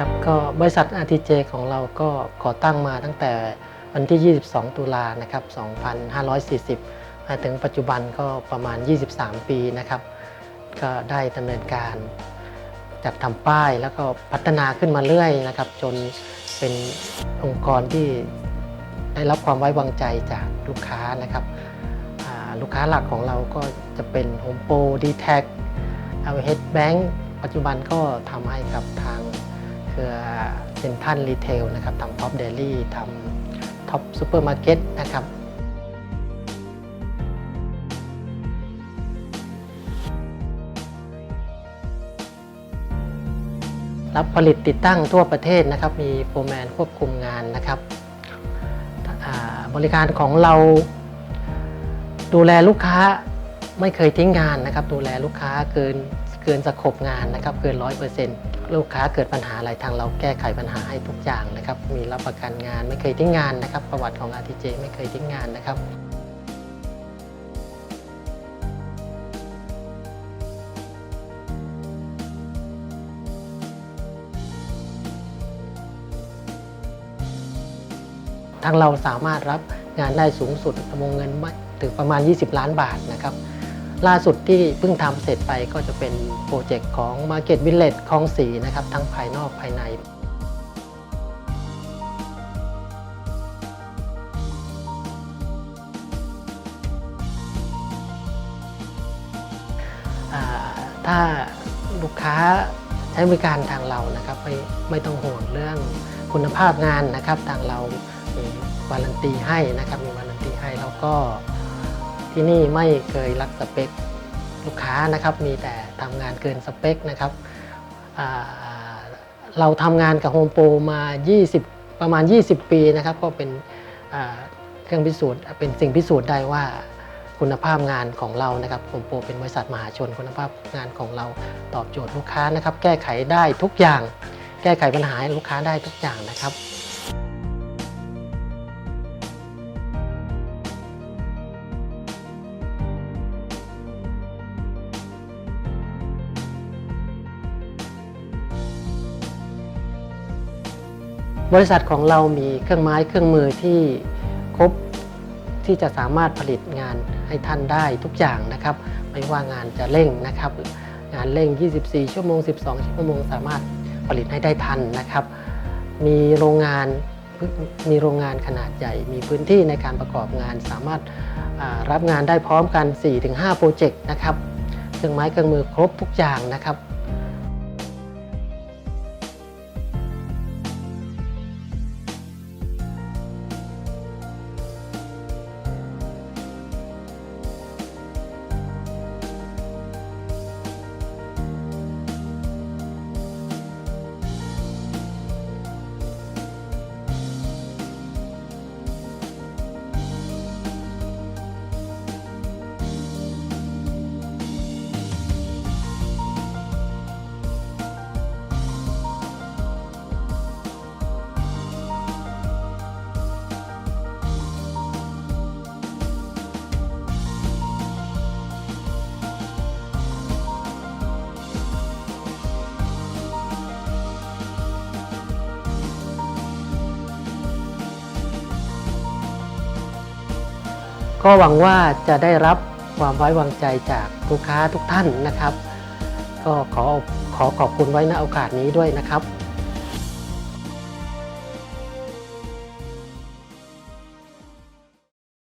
ครับก็บริษัท RTJ ของเราก็ก่อตั้งมาตั้งแต่วันที่ 22 ตุลานะครับ 2540 มาถึงปัจจุบันก็ประมาณ 23 ปีนะครับ ก็ได้ดำเนินการจัดทำป้ายแล้วก็พัฒนาขึ้นมาเรื่อยนะครับ จนเป็นองค์กรที่ได้รับความไว้วางใจจากลูกค้านะครับลูกค้าหลักของเราก็จะเป็น Home Pro d t a c l h Bank ปัจจุบันก็ทำให้กับทาง เครือเซ็นทรัลรีเทลนะครับทำท็อปเดลี่ทำท็อปซูเปอร์มาร์เก็ตนะครับรับผลิตติดตั้งทั่วประเทศนะครับ มีโฟร์แมนควบคุมงานนะครับ บริการของเราดูแลลูกค้าไม่เคยทิ้งงานนะครับ ดูแลลูกค้าเกิน เกินสโคบงานนะครับเกินร้อยเปอร์เซ็นต์ลูกค้าเกิดปัญหาอะไรทางเราแก้ไขปัญหาให้ทุกอย่างนะครับ มีรับประกันงานไม่เคยทิ้งงานนะครับ ประวัติของ RTJ ไม่เคยทิ้งงานนะครับทางเราสามารถรับงานได้สูงสุดวงเงินไม่ถึงประมาณ 20 ล้านบาทนะครับ ล่าสุดที่เพิ่งทำเสร็จไปก็จะเป็นโปรเจกต์ของ Market Village คลองสีนะครับทั้งภายนอกภายใน ถ้าลูกค้าใช้บริการทางเรานะครับไม่ไม่ต้องห่วงเรื่องคุณภาพงานนะครับทางเรามีวารันตีให้นะครับมีวารันตีให้แล้วก็ ที่นี่ไม่เคยรักสเปคลูกค้านะครับมีแต่ทำงานเกินสเปคนะครับเราทำงานกับโฮมโปรมา 20 ประมาณ 20 ปีนะครับก็เป็นเครื่องพิสูจน์เป็นสิ่งพิสูจน์ได้ว่าคุณภาพงานของเรานะครับผมโปรเป็นบริษัทมหาชนคุณภาพงานของเราตอบโจทย์ลูกค้านะครับ แก้ไขได้ทุกอย่าง แก้ไขปัญหาให้ลูกค้าได้ทุกอย่างนะครับ บริษัทของเรามีเครื่องไม้เครื่องมือที่ครบที่จะสามารถผลิตงานให้ท่านได้ทุกอย่างนะครับ ไม่ว่างานจะเร่งนะครับ งานเร่ง 24 ชั่วโมง 12 ชั่วโมง สามารถผลิตให้ได้ทันนะครับ มีโรงงานมีโรงงานขนาดใหญ่ มีพื้นที่ในการประกอบงาน สามารถรับงานได้พร้อมกัน 4-5 โปรเจกต์นะครับ เครื่องไม้เครื่องมือครบทุกอย่างนะครับ ก็หวังว่าจะได้รับความไว้วางใจจากลูกค้าทุกท่านนะครับ ก็ขอขอขอบคุณไว้ณโอกาสนี้ด้วยนะครับ